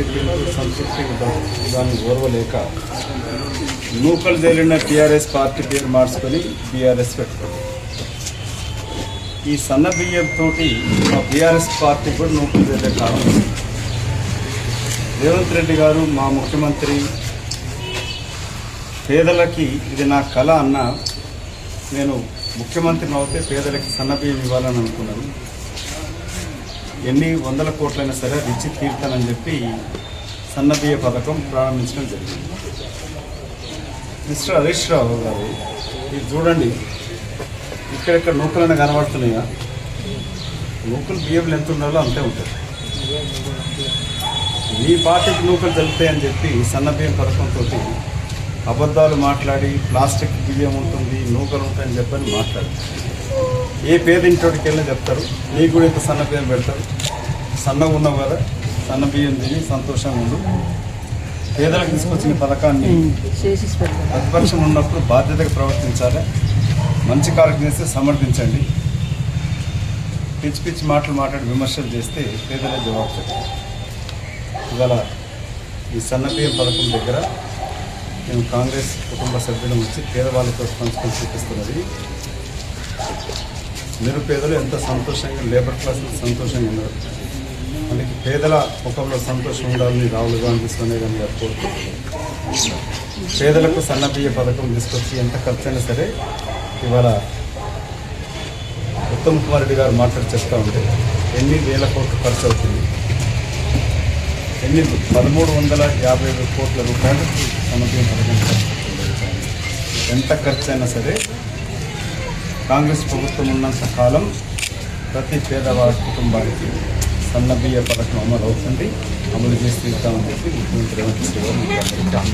సంతృప్తి సంతృప్తి దాన్ని ఓర్వలేక నూకలు తేలిన టీఆర్ఎస్ పార్టీ పేరు మార్చుకొని బీఆర్ఎస్ పెట్టుకుంది. ఈ సన్న బియ్యంతో మా బీఆర్ఎస్ పార్టీ కూడా నూకలు తేలే కారణం. రేవంత్ రెడ్డి గారు మా ముఖ్యమంత్రి పేదలకి ఇది నా కళ అన్న నేను ముఖ్యమంత్రిని అవుతే పేదలకి సన్నబియ్యం ఇవ్వాలని అనుకున్నాను. ఎన్ని వందల కోట్లైనా సరే అది ఇచ్చి తీర్తానని చెప్పి సన్నబియ్య పథకం ప్రారంభించడం జరిగింది. మిస్టర్ హరీష్ రావు గారు ఇది చూడండి ఇక్కడెక్కడ నూకలైనా కనబడుతున్నాయా? నూకలు బియ్యం ఎంత ఉండాలో అంతే ఉంటుంది. మీ పార్టీకి నూకలు తెలుపుతాయని చెప్పి సన్న బియ్యం పథకంతో అబద్ధాలు మాట్లాడి ప్లాస్టిక్ బియ్యం ఉంటుంది నూకలు ఉంటాయని చెప్పని మాట్లాడు ఏ పేదింటోడికి వెళ్ళి చెప్తారు. నీకు కూడా ఇంత సన్న బియ్యం పెడతారు. సన్నగా ఉన్నావు కదా సన్న బియ్యం తిని సంతోషంగా ఉండు. పేదలకు తీసుకొచ్చిన పథకాన్ని ప్రతిపక్షం ఉన్నప్పుడు బాధ్యతగా ప్రవర్తించాలి. మంచి కార్యక్రమం చేస్తే సమర్థించండి. పిచ్చి పిచ్చి మాటలు మాట్లాడి విమర్శలు చేస్తే పేదలే జవాబు చెప్తారు ఇవాళ ఈ సన్నబియ్యం పథకం దగ్గర మేము కాంగ్రెస్ కుటుంబ సభ్యులం వచ్చి పేదవాళ్ళతో పంచుకొని చూపిస్తున్నది. నిరుపేదలు ఎంత సంతోషంగా లేబర్ క్లాస్ సంతోషంగా ఉన్నారు. మనకి పేదల ముఖంలో సంతోషం ఉండాలని రాహుల్ గాంధీ సోనియా గాంధీ గారు కోరుకుంటున్నారు పేదలకు సన్నబియ్య పథకం తీసుకొచ్చి ఎంత ఖర్చు అయినా సరే ఇవాళ ఉత్తమ్ కుమార్ రెడ్డి గారు మాట్లాడి చెప్తా ఉంటే ఎన్ని వేల కోట్లు ఖర్చు అవుతుంది? ఎన్ని పదమూడు వందల యాభై ఐదు కోట్ల రూపాయలు సన్నబియ్యం పథకం ఎంత ఖర్చు అయినా సరే కాంగ్రెస్ ప్రభుత్వం ఉన్నంత కాలం ప్రతి పేదవాడి కుటుంబానికి సన్నబియ్య పథకం అమలు అవుతుంది. అమలు చేసి తీస్తామని చెప్పి ముఖ్యమంత్రి రేవంత్ రెడ్డి గారు